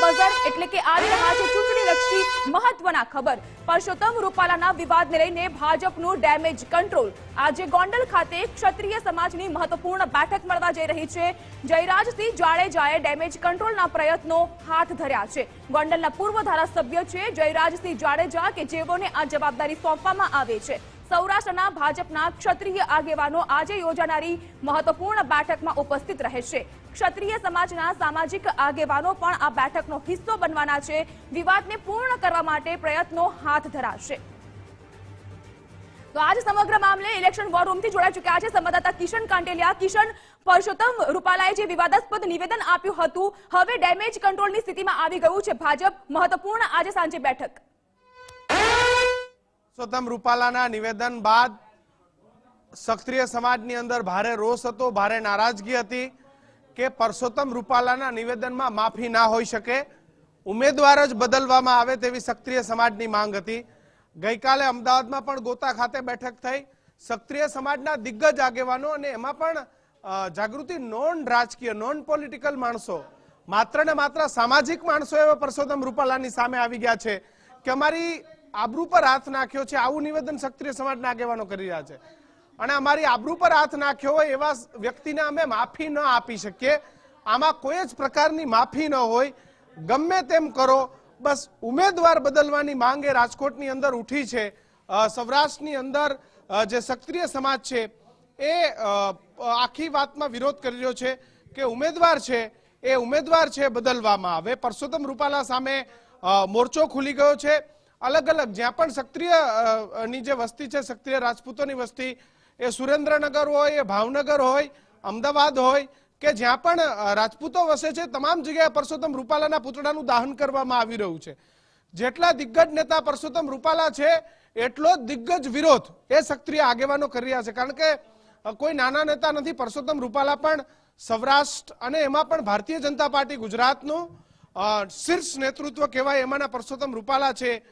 Buzzer એટલે કે આવી રહ્યા છે ચૂંટણીલક્ષી મહત્વના ખબર. પરસોત્તમ રૂપાલાના વિવાદને લઈને ભાજપનું ડેમેજ કંટ્રોલ. આજે ગોંડલ ખાતે ક્ષત્રિય સમાજની મહત્વપૂર્ણ બેઠક મળવા જઈ રહી છે. જયરાજસિંહ જાડેજાએ ડેમેજ કંટ્રોલના પ્રયત્નો હાથ ધર્યા છે. ગોંડલના પૂર્વ ધારાસભ્ય છે જયરાજસિંહ જાડેજા કે જેઓને આ જવાબદારી સોંપવામાં આવે છે. સૌરાષ્ટ્રના ભાજપના ક્ષત્રિય આગેવાનો આજે યોજાનારી મહત્વપૂર્ણ બેઠકમાં ઉપસ્થિત રહેશે ક્ષત્રિય સમાજના સામાજિક આગેવાનો પણ આ બેઠકનો હિસ્સો બનવાના છે. વિવાદને પૂર્ણ કરવા માટે પ્રયત્નો હાથ ધરાશે. તો આજ સમગ્ર મામલે ઇલેક્શન વોર રૂમથી જોડાઈ ચૂક્યા છે સંવાદદાતા કિશન કાંટેલિયા કિશન, પરસોત્તમ રૂપાલાએ જે વિવાદાસ્પદ નિવેદન આપ્યું હતું, હવે ડેમેજ કંટ્રોલની સ્થિતિમાં આવી ગયું છે. ભાજપ મહત્વપૂર્ણ આજે સાંજે બેઠક. પરસોત્તમ રૂપાલાના નિવેદન બાદ ક્ષત્રિય સમાજની અંદર ભારે રોષ હતો, ભારે નારાજગી હતી કે પરસોત્તમ રૂપાલાના નિવેદનમાં માફી ના હોઈ શકે. ઉમેદવાર જ બદલવામાં આવે તેવી ક્ષત્રિય સમાજની માંગ હતી. ગઈકાલે અમદાવાદમાં પણ ગોતા ખાતે બેઠક થઈ. ક્ષત્રિય સમાજના દિગ્ગજ આગેવાનો અને એમાં પણ જાગૃતિ નોન રાજકીય, નોન પોલિટિકલ માણસો, માત્ર ને માત્ર સામાજિક માણસો એવા પરસોત્તમ રૂપાલાની સામે આવી ગયા છે કે અમારી આબરૂ પર હાથ નાખ્યો છે, આવું નિવેદન ક્ષત્રિય સમાજના આગેવાનો કરી રહ્યા છે. અને અમારી આબરૂ પર હાથ નાખ્યો હોય એવા વ્યક્તિને અમે માફી ન આપી શકીએ. આમાં કોઈ જ પ્રકારની માફી ન હોય. ગમે તેમ કરો, બસ ઉમેદવાર બદલવાની માંગ એ રાજકોટની અંદર ઉઠી છે. સૌરાષ્ટ્રની અંદર જે ક્ષત્રિય સમાજ છે, એ આખી વાતમાં વિરોધ કરી રહ્યો છે કે ઉમેદવાર છે, એ ઉમેદવાર છે, બદલવામાં આવે. પરસોત્તમ રૂપાલા સામે મોરચો ખુલી ગયો છે. અલગ અલગ જ્યાં પણ ક્ષત્રિયની જે વસ્તી છે, ક્ષત્રિય રાજપૂતોની વસ્તી, એ સુરેન્દ્રનગર હોય, એ ભાવનગર હોય, અમદાવાદ હોય, કે જ્યાં પણ રાજપૂતો વસે છે, તમામ જગ્યાએ પરસોત્તમ રૂપાલાના પૂતળાનું દહન કરવામાં આવી રહ્યું છે. જેટલા દિગ્ગજ નેતા પરસોત્તમ રૂપાલા છે, એટલો જ દિગ્ગજ વિરોધ એ સક્રિય આગેવાનો કરી રહ્યા છે. કારણ કે કોઈ નાના નેતા નથી, પરસોત્તમ રૂપાલા પણ સૌરાષ્ટ્ર અને એમાં પણ ભારતીય જનતા પાર્ટી ગુજરાતનું શીર્ષ નેતૃત્વ કહેવાય એમાંના પરસોત્તમ રૂપાલા છે.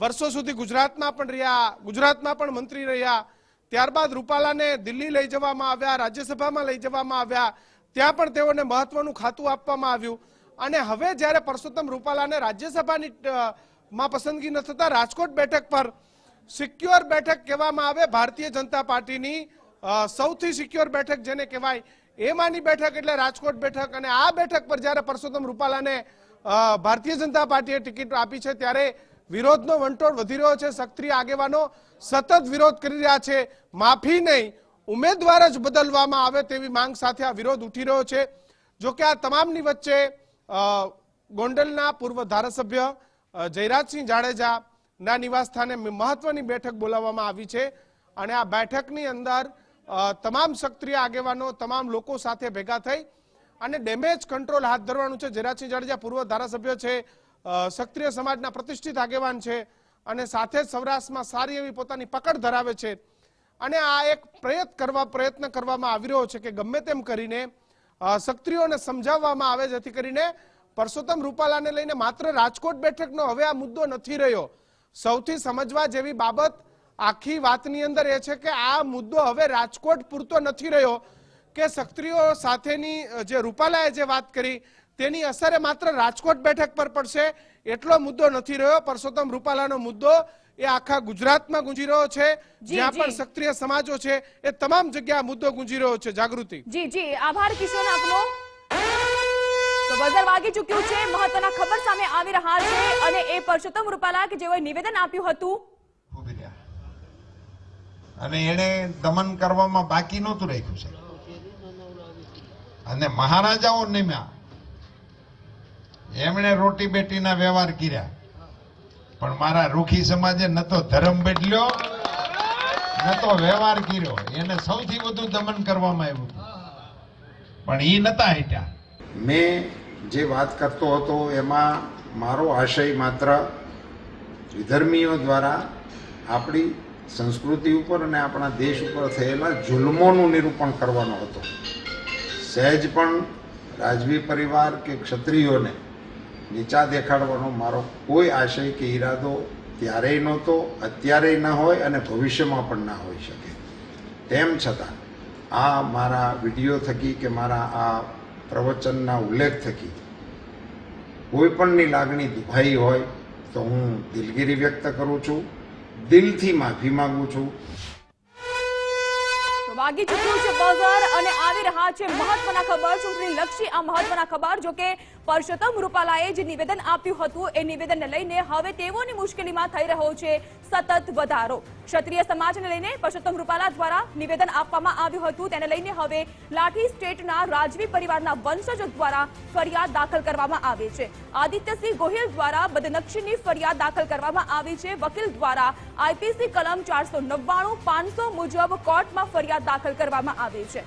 વર્ષો સુધી ગુજરાતમાં પણ રહ્યા, ગુજરાતમાં પણ મંત્રી રહ્યા. ત્યારબાદ રૂપાલાને દિલ્હી લઈ જવામાં આવ્યા, રાજ્યસભામાં લઈ જવામાં આવ્યા. ત્યાં પણ તેઓને મહત્વનું ખાતું આપવામાં આવ્યું. અને હવે જ્યારે પરસોત્તમ રૂપાલાને રાજ્યસભાની માં પસંદગી ન થતા રાજકોટ બેઠક પર સિક્યોર બેઠક કહેવામાં આવે ભારતીય જનતા પાર્ટીની સૌથી સિક્યોર બેઠક જેને કહેવાય એમાંની બેઠક એટલે રાજકોટ બેઠક. અને આ બેઠક પર જ્યારે પરસોત્તમ રૂપાલાને ભારતીય જનતા પાર્ટીએ ટિકિટ આપી છે, ત્યારે વિરોધનો વંટોળ વધી રહ્યો છે, સક્રિય આગેવાનો સતત વિરોધ કરી રહ્યા છે. માફી નહીં, ઉમેદવાર જ બદલવામાં આવે તેવી માંગ સાથે આ વિરોધ ઉઠી રહ્યો છે. જો કે આ તમામની વચ્ચે ગોંડલના પૂર્વ ધારાસભ્ય જયરાજસિંહ જાડેજા ના નિવાસ સ્થાને મહત્વની બેઠક બોલાવવામાં આવી છે અને આ બેઠકની અંદર તમામ સક્રિય આગેવાનો, તમામ લોકો સાથે ભેગા થઈ અને ડેમેજ કંટ્રોલ હાથ ધરવાનું છે. જયરાજસિંહ જાડેજા પૂર્વ ધારાસભ્ય છે. ક્ષત્રિય સમાજના પ્રતિષ્ઠિત આગેવાન છે અને સાથે જ સૌરાષ્ટ્રમાં સારી એવી પોતાની પકડ ધરાવે છે. અને આ એક પ્રયત્ન કરવા, પ્રયત્ન કરવામાં આવી રહ્યો છે કે ગમે તેમ કરીને ક્ષત્રિયોને સમજાવવામાં આવે જેથી કરીને પરસોત્તમ રૂપાલાને લઈને માત્ર રાજકોટ બેઠકનો હવે આ મુદ્દો નથી રહ્યો. સૌથી સમજવા જેવી બાબત આખી વાતની અંદર એ છે કે આ મુદ્દો હવે રાજકોટ પૂરતો નથી રહ્યો કે ક્ષત્રિયો સાથેની જે રૂપાલાએ જે વાત કરી તેની અસર માત્ર રાજકોટ બેઠક પર પડશે એટલો મુદ્દો નથી રહ્યો. પરસોત્તમ રૂપાલાનો મુદ્દો એ આખા ગુજરાતમાં ગુંજી રહ્યો છે. જી, જ્યાં પણ સક્રિય સમાજો છે એ તમામ જગ્યા મુદ્દો ગુંજી રહ્યો છે. જાગૃતિ. જી જી. આભાર કિશોર આપનો. તો બઝર વાગી ચૂક્યું છે. મહત્વના ખબર સામે આવી રહ્યા છે અને એ પરસોત્તમ રૂપાલા કે જેઓએ નિવેદન આપ્યું હતું. અને એને દમન કરવામાં બાકી નહોતું રાખ્યું છે. અને મહારાજાઓ નિમ્યા. એમણે રોટી બેટીના વ્યવહાર કર્યા. પણ મારા રૂખી સમાજે ન તો ધર્મ બદલ્યો, ન તો વ્યવહાર કર્યો. એને સૌથી વધુ દમન કરવામાં આવ્યું પણ એ નતા હટ્યા. મેં જે વાત કરતો હતો, એમાં મારો આશય માત્ર વિધર્મીઓ દ્વારા આપણી સંસ્કૃતિ ઉપર અને આપણા દેશ ઉપર થયેલા જુલ્મોનું નિરૂપણ કરવાનો હતો. સહેજ પણ રાજવી પરિવાર કે ક્ષત્રિયોને નીચા દેખાડવાનો મારો કોઈ આશય કે ઈરાદો ત્યારેય નહોતો, અત્યારેય ન હોય અને ભવિષ્યમાં પણ ના હોઈ શકે. તેમ છતાં, આ મારા વીડિયો થકી કે મારા આ પ્રવચનના ઉલ્લેખ થકી કોઈ પણની લાગણી દુભાઈ હોય તો હું દિલગીરી વ્યક્ત કરું છું, દિલથી માફી માંગુ છું વાગી ચૂક્યું છે બઝર અને આવી રહ્યા છે મહત્વના ખબર. ચૂંટણી લક્ષી આ મહત્વના ખબર, જો કે પરસોત્તમ રૂપાલાએ જે નિવેદન આપ્યું હતું, એ નિવેદનને લઈને હવે તેઓની મુશ્કેલીમાં થઈ રહ્યો છે સતત વધારો. ક્ષત્રિય સમાજને લઈને પરસોત્તમ રૂપાલા દ્વારા નિવેદન આપવામાં આવ્યું હતું. તેને લઈને હવે લાઠી સ્ટેટના રાજવી પરિવારના વંશજો દ્વારા ફરિયાદ દાખલ કરવામાં આવી છે. આદિત્યસિંહ ગોહિલ દ્વારા બદનક્ષીની ફરિયાદ દાખલ કરવામાં આવી છે. વકીલ દ્વારા આઈપીસી કલમ ચારસો નવ્વાણું, પાંચસો મુજબ કોર્ટમાં ફરિયાદ દાખલ કરવામાં આવી છે.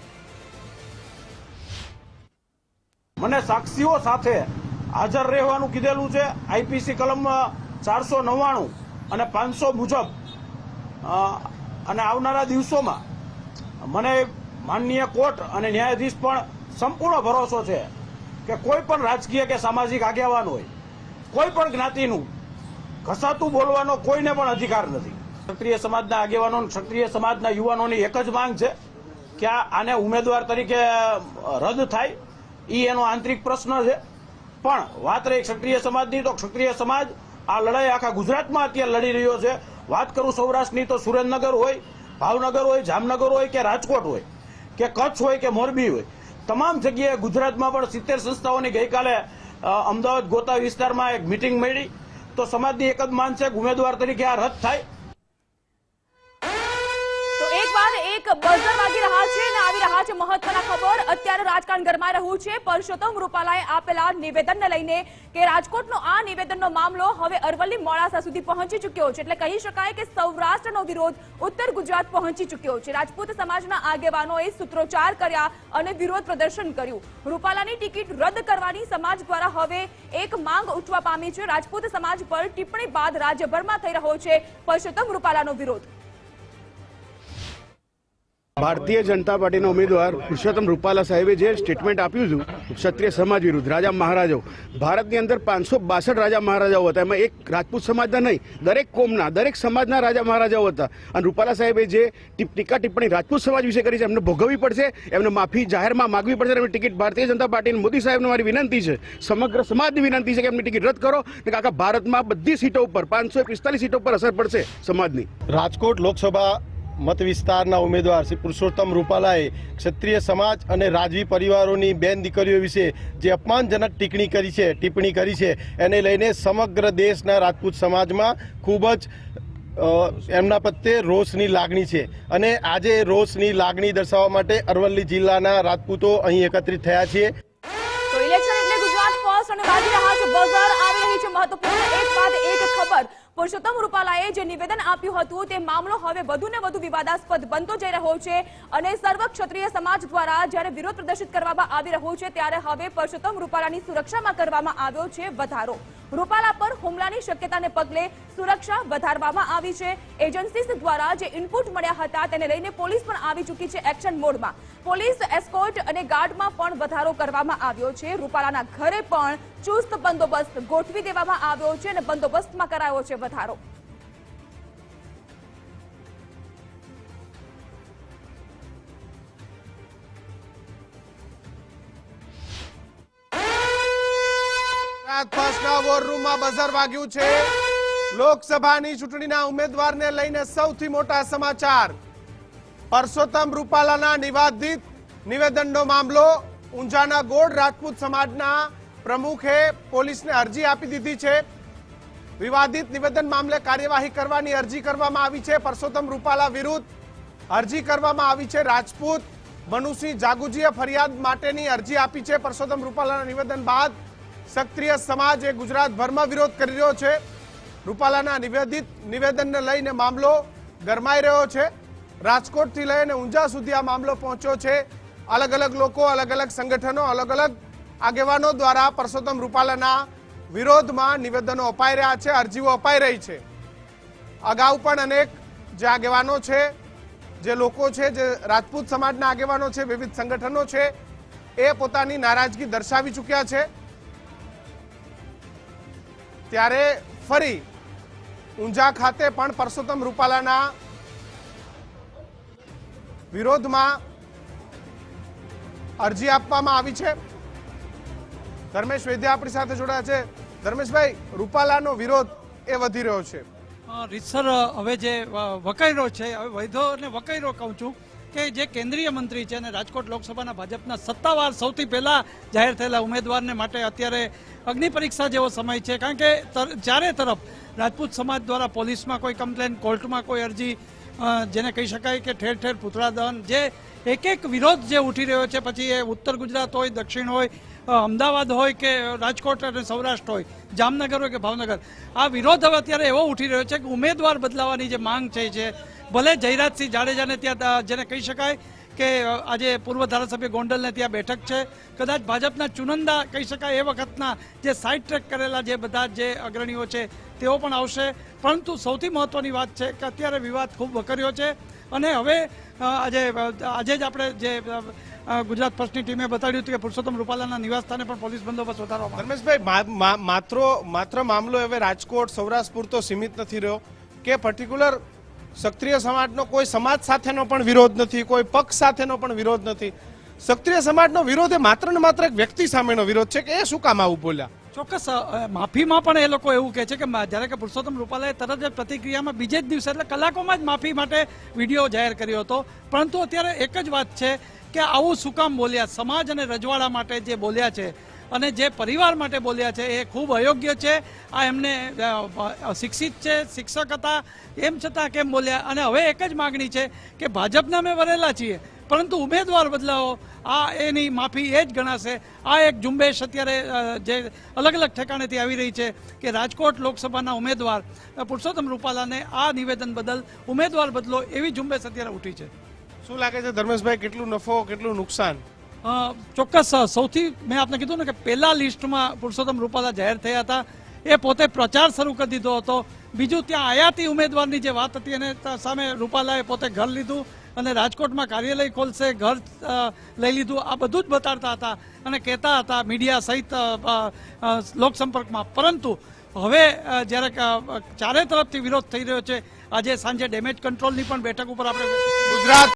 મને સાક્ષીઓ સાથે હાજર રહેવાનું કીધેલું છે. આઈપીસી કલમ ચારસો નવ્વાણું અને પાંચસો મુજબ અને આવનારા દિવસોમાં મને માનનીય કોર્ટ અને ન્યાયાધીશ પણ સંપૂર્ણ ભરોસો છે કે કોઈ પણ રાજકીય કે સામાજિક આગેવાન હોય, કોઈ પણ જ્ઞાતિનું ઘસાતું બોલવાનો કોઈને પણ અધિકાર નથી. ક્ષત્રિય સમાજના આગેવાનો ક્ષત્રિય સમાજના યુવાનોની એક જ માંગ છે કે આને ઉમેદવાર તરીકે રદ થાય. એ એનો આંતરિક પ્રશ્ન છે. પણ વાત રહી ક્ષત્રિય સમાજની, તો ક્ષત્રિય સમાજ આ લડાઈ આખા ગુજરાતમાં અત્યારે લડી રહ્યો છે. વાત કરું સૌરાષ્ટ્રની, તો સુરેન્દ્રનગર હોય, ભાવનગર હોય, જામનગર હોય કે રાજકોટ હોય, કે કચ્છ હોય કે મોરબી હોય. તમામ જગ્યાએ ગુજરાતમાં પણ સિત્તેર સંસ્થાઓની ગઈકાલે અમદાવાદ ગોતા વિસ્તારમાં એક મિટિંગ મળી. તો સમાજની એક જ માન છે ઉમેદવાર તરીકે આ રદ થાય. મહત્વના ખબર. અત્યારે રાજકારણ ગરમાઈ રહ્યું છે. પરસોત્તમ રૂપાલાએ આપેલા નિવેદનને લઈને કે રાજકોટનો આ નિવેદનનો મામલો હવે અરવલ્લી મોડાસા સુધી પહોંચી ચૂક્યો છે. એટલે કહી શકાય કે સૌરાષ્ટ્રનો વિરોધ ઉત્તર ગુજરાત પહોંચી ચૂક્યો છે. રાજપૂત સમાજના આગેવાનોએ સૂત્રોચ્ચાર કર્યા અને વિરોધ પ્રદર્શન કર્યું. રૂપાલાની ટિકિટ રદ કરવાની સમાજ દ્વારા હવે એક માંગ ઉઠવા પામી છે. રાજપૂત સમાજ પર ટિપ્પણી બાદ રાજ્યભરમાં થઈ રહ્યો છે પરસોત્તમ રૂપાલાનો વિરોધ. ભારતીય જનતા પાર્ટીના ઉમેદવાર પુરુષોત્તમ રૂપાલા સાહેબે જે સ્ટેટમેન્ટ આપ્યું હતું, ક્ષત્રિય સમાજ વિરુદ્ધ, રાજા મહારાજાઓ, ભારતની અંદર પાંચસો બાસઠ રાજા મહારાજાઓ હતા. એમાં એક રાજપૂત સમાજના નહીં, દરેક કોમના, દરેક સમાજના રાજા મહારાજાઓ હતા. અને રૂપાલા સાહેબે જે ટીકા ટિપ્પણી રાજપૂત સમાજ વિશે કરી છે, એમને ભોગવવી પડશે, એમને માફી જાહેરમાં માગવી પડશે, એમની ટિકિટ ભારતીય જનતા પાર્ટી મોદી સાહેબને મારી વિનંતી છે, સમગ્ર સમાજની વિનંતી છે કે એમની ટિકિટ રદ કરો, ને આખા ભારતમાં બધી સીટો ઉપર, પાંચસો પિસ્તાલીસ સીટો ઉપર અસર પડશે સમાજની. રાજકોટ લોકસભા મત વિસ્તારના ઉમેદવાર શ્રી પુરુષોત્તમ રૂપાલાએ ક્ષત્રિય સમાજ અને રાજવી પરિવારોની બેન દીકરીઓ વિશે જે અપમાનજનક ટિપ્પણી કરી છે, ટિપ્પણી કરી છે, એને લઈને સમગ્ર દેશના રાજપૂત સમાજમાં ખૂબ જ એમના પ્રત્યે રોષની લાગણી છે. અને આજે રોષની લાગણી દર્શાવવા માટે અરવલ્લી જિલ્લાના રાજપૂતો અહીં એકત્રિત થયા તો ઇલેક્શન એટલે ગુજરાત ફર્સ્ટ અને વાગી રહ્યા છે બજાર આવી રહી છે. મહત્વપૂર્ણ એક પુરુષોત્તમ રૂપાલાએ જે નિવેદન આપ્યું હતું તે મામલો હવે વધુ ને વધુ વિવાદાસ્પદ બનતો જઈ રહ્યો છે અને સર્વ ક્ષત્રિય સમાજ દ્વારા જ્યારે વિરોધ પ્રદર્શિત કરવામાં આવી રહ્યો છે, ત્યારે હવે પુરુષોત્તમ રૂપાલાની સુરક્ષામાં કરવામાં આવ્યો છે વધારો. રૂપાલા પર હુમલાની શક્યતાને પગલે સુરક્ષા વધારવામાં આવી છે. એજન્સીસ દ્વારા જે ઇનપુટ મળ્યા હતા તેને લઈને પોલીસ પણ આવી ચૂકી છે એક્શન મોડમાં. પોલીસ, એસ્કોર્ટ અને ગાર્ડમાં પણ વધારો કરવામાં આવ્યો છે. રૂપાલાના ઘરે પણ ચુસ્ત બંદોબસ્ત ગોઠવી દેવામાં આવ્યો છે અને બંદોબસ્તમાં કરાયો છે વધારો. ગુજરાત વોરરૂમમાં બઝર વાગ્યું છે. લોકસભાની ચૂંટણીના ઉમેદવારને લઈને સૌથી મોટા સમાચાર. પરસોત્તમ રૂપાલાના નિવાદિત નિવેદનનો મામલો, ઊંઝાના ગોળ રાજપૂત સમાજના પ્રમુખે પોલીસને અરજી આપી દીધી છે. વિવાદિત નિવેદન મામલે કાર્યવાહી કરવાની અરજી કરવામાં આવી છે. પરસોત્તમ રૂપાલા વિરુદ્ધ અરજી કરવામાં આવી છે. રાજપૂત મનુસિંહ જાગુજીએ ફરિયાદ માટેની અરજી આપી છે. પરસોત્તમ રૂપાલાના નિવેદન બાદ સક્રિય સમાજ એ ગુજરાતભરમાં વિરોધ કરી રહ્યો છે. રૂપાલાના નિવેદિત, નિવેદનને લઈને મામલો ગરમાઈ રહ્યો છે. રાજકોટથી લઈને ઊંઝા સુધી આ મામલો પહોંચ્યો છે. અલગ અલગ લોકો અલગ અલગ સંગઠનો અલગ અલગ આગેવાનો દ્વારા પરસોત્તમ રૂપાલાના વિરોધમાં નિવેદનો અપાઈ રહ્યા છે, અરજીઓ અપાઈ રહી છે. અગાઉ પણ અનેક જે આગેવાનો છે, જે લોકો છે, જે રાજપૂત સમાજના આગેવાનો છે, વિવિધ સંગઠનો છે, એ પોતાની નારાજગી દર્શાવી ચૂક્યા છે. ત્યારે ફરી ઊંઝા ખાતે પણ પરસોત્તમ રૂપાલાના વિરોધમાં અરજી આપવામાં આવી છે. ધર્મેશ વૈદ્ય આપણી સાથે જોડાયા છે. ધર્મેશભાઈ રૂપાલાનો વિરોધ એ વધી રહ્યો છે. રીતસર હવે જે અ, વકૈરો છે હવે વૈધો અને વકાયરો કહું છું. કે જે કેન્દ્રીય મંત્રી છે અને રાજકોટ લોકસભાના ભાજપના સત્તાવાર સૌથી પહેલા જાહેર થયેલા ઉમેદવારને માટે અત્યારે અગ્નિ પરીક્ષા જેવો સમય છે. કારણ કે ચારે તરફ રાજપૂત સમાજ દ્વારા પોલીસમાં કોઈ કમ્પ્લેન, કોર્ટમાં કોઈ અરજી જેને કહી શકાય કે ઠેર ઠેર પૂતળા દહન જે એક એક વિરોધ જે ઉઠી રહ્યો છે, પછી એ ઉત્તર ગુજરાત હોય, દક્ષિણ હોય અમદાવાદ હોય કે રાજકોટ અને સૌરાષ્ટ્ર હોય, જામનગર હોય કે ભાવનગર, આ વિરોધ હવે અત્યારે એવો ઉઠી રહ્યો છે કે ઉમેદવાર બદલાવાની જે માંગ છે જે ભલે જયરાજસિંહ જાડેજાને ત્યાં જેને કહી શકાય કે આજે પૂર્વ ધારાસભ્ય ગોંડલને ત્યાં બેઠક છે. કદાચ ભાજપના ચુનંદા કહી શકાય એ વખતના જે સાઇડ ટ્રેક કરેલા જે બધા જે અગ્રણીઓ છે, તેઓ પણ આવશે. પરંતુ સૌથી મહત્વની વાત છે કે અત્યારે વિવાદ ખૂબ વકર્યો છે. અને હવે આજે આજે જ આપણે જે ગુજરાત ફર્સ્ટની ટીમે બતાડ્યું હતું કે પુરુષોત્તમ રૂપાલાના નિવાસસ્થાને પણ પોલીસ બંદોબસ્ત વધારવામાં. ધર્મેશભાઈ માત્ર માત્ર મામલો હવે રાજકોટ, સૌરાષ્ટ્ર પૂરતો સીમિત નથી રહ્યો. કે પર્ટિક્યુલર ક્ષત્રિય સમાજનો કોઈ સમાજ સાથેનો પણ વિરોધ નથી, કોઈ પક્ષ સાથેનો પણ વિરોધ નથી. ક્ષત્રિય સમાજનો વિરોધ એ માત્ર ને માત્ર એક વ્યક્તિ સામેનો વિરોધ છે કે એ શું કામ આવું બોલ્યા? ચોક્કસ માફીમાં પણ એ લોકો એવું કહે છે કે જ્યારે કે પુરુષોત્તમ રૂપાલાએ તરત જ પ્રતિક્રિયામાં બીજે જ દિવસે એટલે કલાકોમાં જ માફી માટે વીડિયો જાહેર કર્યો હતો. પરંતુ અત્યારે એક જ વાત છે કે આવું શું કામ બોલ્યા? સમાજ અને રજવાડા માટે જે બોલ્યા છે અને જે પરિવાર માટે બોલ્યા છે એ ખૂબ અયોગ્ય છે. આ એમને શિક્ષિત છે, શિક્ષક હતા. એમ છતાં કેમ બોલ્યા? અને હવે એક જ માગણી છે કે ભાજપના અમે વરેલા છીએ, પરંતુ ઉમેદવાર બદલાવો, આ એની માફી એ જ ગણાશે. આ એક ઝુંબેશ અત્યારે જે અલગ અલગ ઠેકાણેથી આવી રહી છે કે રાજકોટ લોકસભાના ઉમેદવાર પુરુષોત્તમ રૂપાલાને આ નિવેદન બદલ ઉમેદવાર બદલો એવી ઝુંબેશ અત્યારે ઉઠી છે. શું લાગે છે ધર્મેશભાઈ, કેટલું નફો, કેટલું નુકસાન? ચોક્કસ સૌથી મેં આપને કીધું ને કે પહેલા લિસ્ટમાં પુરુષોત્તમ રૂપાલા જાહેર થયા હતા. એ પોતે પ્રચાર શરૂ કરી દીધો હતો. બીજું ત્યાં આયાતી ઉમેદવારની જે વાત હતી એને સામે રૂપાલાએ પોતે ઘર લીધું અને રાજકોટમાં કાર્યાલય ખોલશે, ઘર લઈ લીધું. આ બધું જ બતાડતા હતા અને કહેતા હતા મીડિયા સહિત લોકસંપર્કમાં પરંતુ હવે જ્યારે ચારે તરફથી વિરોધ થઈ રહ્યો છે, આજે સાંજે ડેમેજ કંટ્રોલની પણ બેઠક ઉપર આપણે ગુજરાત